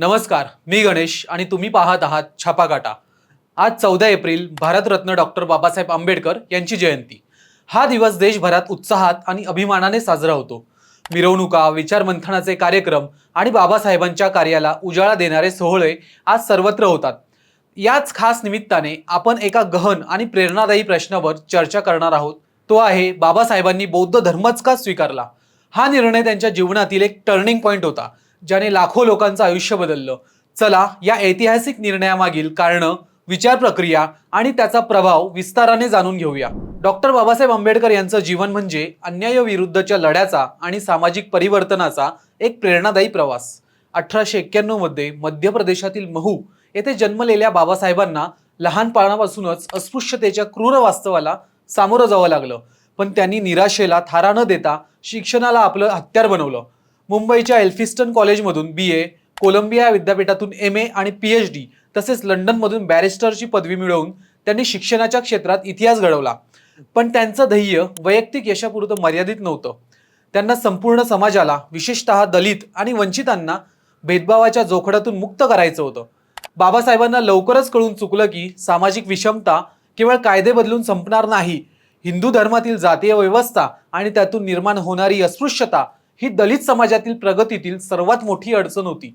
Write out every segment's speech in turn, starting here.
नमस्कार मी गणेश आणि तुम्ही पाहत आहात छापाकाटा आज चौदा एप्रिल भारतरत्न डॉक्टर बाबासाहेब आंबेडकर यांची जयंती. हा दिवस देशभरात उत्साहात आणि अभिमानाने साजरा होतो. मिरवणुका विचारमंथनाचे कार्यक्रम आणि बाबासाहेबांच्या कार्याला उजाळा देणारे सोहळे आज सर्वत्र होतात. याच खास निमित्ताने आपण एका गहन आणि प्रेरणादायी प्रश्नावर चर्चा करणार आहोत. तो आहे बाबासाहेबांनी बौद्ध धर्मच का स्वीकारला? हा निर्णय त्यांच्या जीवनातील एक टर्निंग पॉईंट होता. ज्याने लाखो लोकांचं आयुष्य बदललं. चला या ऐतिहासिक निर्णयामागील कारणं विचार प्रक्रिया आणि त्याचा प्रभाव विस्ताराने जाणून घेऊया. डॉक्टर बाबासाहेब आंबेडकर यांचं जीवन म्हणजे अन्यायाविरुद्धच्या लढ्याचा आणि सामाजिक परिवर्तनाचा एक प्रेरणादायी प्रवास. अठराशे एक्क्याण्णवमध्ये मध्य प्रदेशातील महू येथे जन्मलेल्या बाबासाहेबांना लहानपणापासूनच अस्पृश्यतेच्या क्रूर वास्तवाला सामोरं जावं लागलं. पण त्यांनी निराशेला थारा न देता शिक्षणाला आपलं हत्यार बनवलं. मुंबईच्या एल्फिस्टन कॉलेजमधून बी ए कोलंबिया विद्यापीठातून एम ए आणि पी एच डी तसेच लंडनमधून बॅरिस्टरची पदवी मिळवून त्यांनी शिक्षणाच्या क्षेत्रात इतिहास घडवला. पण त्यांचं ध्येय वैयक्तिक यशापुरतं मर्यादित नव्हतं. त्यांना संपूर्ण समाजाला विशेषतः दलित आणि वंचितांना भेदभावाच्या जोखडातून मुक्त करायचं होतं. बाबासाहेबांना लवकरच कळून चुकलं की सामाजिक विषमता केवळ कायदे बदलून संपणार नाही. हिंदू धर्मातील जातीय व्यवस्था आणि त्यातून निर्माण होणारी अस्पृश्यता ही दलित समाजातील प्रगतीतील सर्वात मोठी अडचण होती.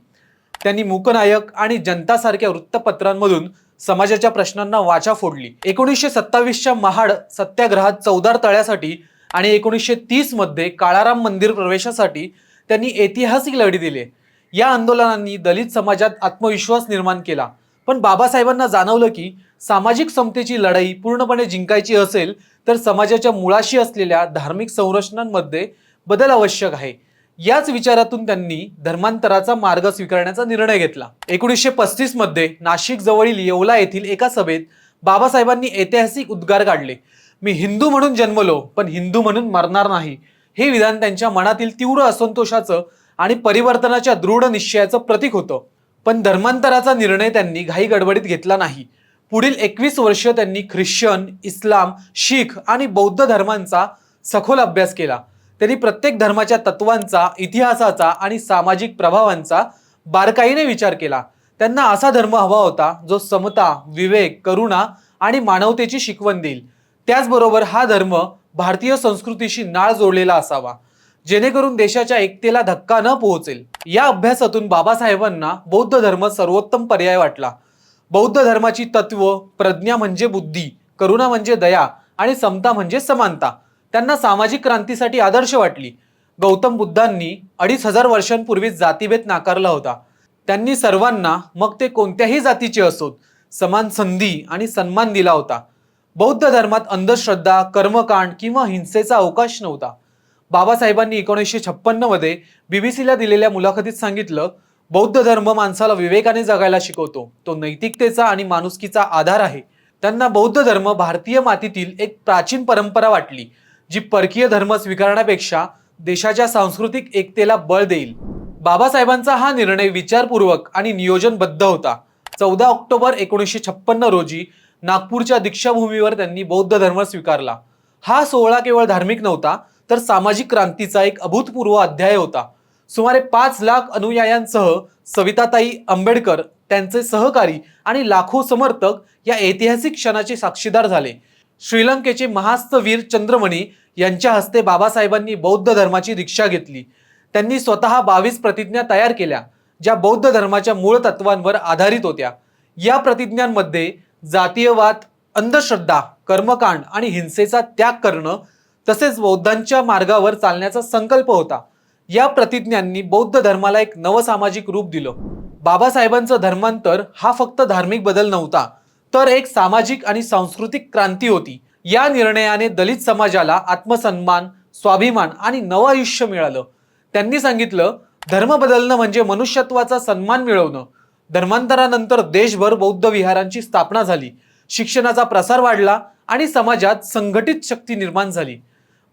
त्यांनी मूकनायक आणि जनतासारख्या वृत्तपत्रांमधून समाजाच्या प्रश्नांना वाचा फोडली. एकोणीसशे सत्तावीसच्या महाड सत्याग्रहात चौदार तळ्यासाठी आणि एकोणीसशे तीसमध्ये काळाराम मंदिर प्रवेशासाठी त्यांनी ऐतिहासिक लढी दिले. या आंदोलनांनी दलित समाजात आत्मविश्वास निर्माण केला. पण बाबासाहेबांना जाणवलं की सामाजिक समतेची लढाई पूर्णपणे जिंकायची असेल तर समाजाच्या मुळाशी असलेल्या धार्मिक संरचनांमध्ये बदल आवश्यक आहे. याच विचारातून त्यांनी धर्मांतराचा मार्ग स्वीकारण्याचा निर्णय घेतला. एकोणीसशे पस्तीसमध्ये नाशिक जवळील येवला येथील एका सभेत बाबासाहेबांनी ऐतिहासिक उद्गार काढले. मी हिंदू म्हणून जन्मलो पण हिंदू म्हणून मरणार नाही हे विधान त्यांच्या मनातील तीव्र असंतोषाचं आणि परिवर्तनाच्या दृढ निश्चयाचं प्रतीक होतं. पण धर्मांतराचा निर्णय त्यांनी घाई गडबडीत घेतला नाही. पुढील एकवीस वर्ष त्यांनी ख्रिश्चन इस्लाम शीख आणि बौद्ध धर्मांचा सखोल अभ्यास केला. त्यांनी प्रत्येक धर्माच्या तत्वांचा इतिहासाचा आणि सामाजिक प्रभावांचा बारकाईने विचार केला. त्यांना असा धर्म हवा होता जो समता विवेक करुणा आणि मानवतेची शिकवण देईल. त्याचबरोबर हा धर्म भारतीय संस्कृतीशी नाळ जोडलेला असावा जेणेकरून देशाच्या एकतेला धक्का न पोहोचेल. या अभ्यासातून बाबासाहेबांना बौद्ध धर्म सर्वोत्तम पर्याय वाटला. बौद्ध धर्माची तत्व प्रज्ञा म्हणजे बुद्धी करुणा म्हणजे दया आणि समता म्हणजे समानता. त्यांना सामाजिक क्रांतीसाठी आदर्श वाटली. गौतम बुद्धांनी अडीच हजार वर्षांपूर्वी जातीभेद नाकारला होता. त्यांनी सर्वांना मग ते कोणत्याही जातीचे असोत समान संधी आणि सन्मान दिला होता. बौद्ध धर्मात अंधश्रद्धा कर्मकांड किंवा हिंसेचा अवकाश नव्हता. बाबासाहेबांनी एकोणीसशे छप्पन्नमध्ये बी बी सीला दिलेल्या मुलाखतीत सांगितलं बौद्ध धर्म माणसाला विवेकाने जगायला शिकवतो. तो नैतिकतेचा आणि माणुसकीचा आधार आहे. त्यांना बौद्ध धर्म भारतीय मातीतील एक प्राचीन परंपरा वाटली. जी परकीय धर्म स्वीकारण्यापेक्षा देशाच्या सांस्कृतिक एकतेला बळ देईल. बाबासाहेबांचा हा निर्णय विचारपूर्वक आणि नियोजनबद्ध होता. चौदा ऑक्टोबर एकोणीसशे छप्पन्न रोजी नागपूरच्या दीक्षाभूमीवर त्यांनी बौद्ध धर्म स्वीकारला. हा सोहळा केवळ धार्मिक नव्हता तर सामाजिक क्रांतीचा एक अभूतपूर्व अध्याय होता. सुमारे पाच लाख अनुयायांसह सविताताई आंबेडकर त्यांचे सहकारी आणि लाखो समर्थक या ऐतिहासिक क्षणाचे साक्षीदार झाले. श्रीलंकेचे महास्तवीर चंद्रमणी यांच्या हस्ते बाबासाहेबांनी बौद्ध धर्माची दीक्षा घेतली. त्यांनी स्वतः बावीस प्रतिज्ञा तयार केल्या ज्या बौद्ध धर्माच्या मूळ तत्वांवर आधारित होत्या. या प्रतिज्ञांमध्ये जातीयवाद अंधश्रद्धा कर्मकांड आणि हिंसेचा त्याग करणं तसेच बौद्धांच्या मार्गावर चालण्याचा संकल्प होता. या प्रतिज्ञांनी बौद्ध धर्माला एक नवसामाजिक रूप दिलं. बाबासाहेबांचं धर्मांतर हा फक्त धार्मिक बदल नव्हता तर एक सामाजिक आणि सांस्कृतिक क्रांती होती. या निर्णयाने दलित समाजाला आत्मसन्मान स्वाभिमान आणि नवं आयुष्य मिळालं. त्यांनी सांगितलं धर्म बदलणं म्हणजे मनुष्यत्वाचा सन्मान मिळवणं. धर्मांतरानंतर देशभर बौद्ध विहारांची स्थापना झाली. शिक्षणाचा प्रसार वाढला आणि समाजात संघटित शक्ती निर्माण झाली.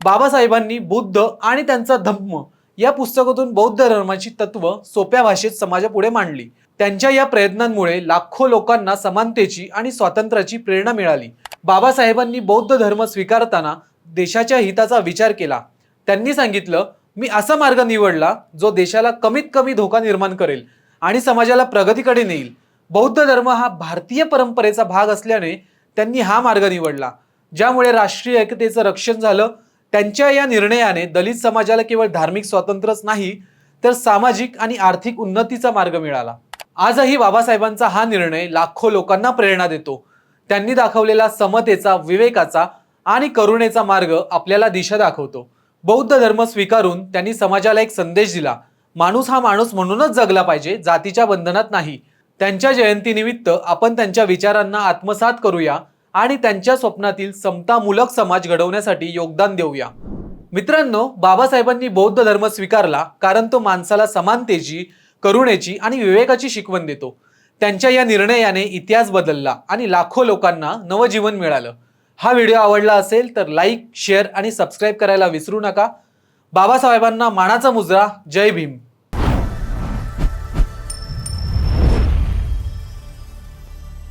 बाबासाहेबांनी बुद्ध आणि त्यांचा धम्म या पुस्तकातून बौद्ध धर्माची तत्व सोप्या भाषेत समाजापुढे मांडली. त्यांच्या या प्रयत्नांमुळे लाखो लोकांना समानतेची आणि स्वातंत्र्याची प्रेरणा मिळाली. बाबासाहेबांनी बौद्ध धर्म स्वीकारताना देशाच्या हिताचा विचार केला. त्यांनी सांगितलं मी असा मार्ग निवडला जो देशाला कमीत कमी धोका निर्माण करेल आणि समाजाला प्रगतीकडे नेईल. बौद्ध धर्म हा भारतीय परंपरेचा भाग असल्याने त्यांनी हा मार्ग निवडला. ज्यामुळे राष्ट्रीय एकतेचं रक्षण झालं त्यांच्या या निर्णयाने दलित समाजाला केवळ धार्मिक स्वातंत्र्यच नाही तर सामाजिक आणि आर्थिक उन्नतीचा मार्ग मिळाला. आजही बाबासाहेबांचा हा निर्णय लाखो लोकांना प्रेरणा देतो. त्यांनी दाखवलेला समतेचा विवेकाचा आणि करुणेचा मार्ग आपल्याला दिशा दाखवतो. बौद्ध धर्म स्वीकारून त्यांनी समाजाला एक संदेश दिला माणूस हा माणूस म्हणूनच जगला पाहिजे जातीच्या बंधनात नाही. त्यांच्या जयंतीनिमित्त आपण त्यांच्या विचारांना आत्मसात करूया आणि त्यांच्या स्वप्नातील समतामूलक समाज घडवण्यासाठी योगदान देऊया. मित्रांनो बाबासाहेबांनी बौद्ध धर्म स्वीकारला कारण तो माणसाला समानतेची करुणेची आणि विवेकाची शिकवण देतो. त्यांच्या या निर्णयाने इतिहास बदलला आणि लाखो लोकांना नवजीवन मिळालं. हा व्हिडिओ आवडला असेल तर लाईक शेअर आणि सबस्क्राईब करायला विसरू नका. बाबासाहेबांना मानाचा मुजरा. जय भीम.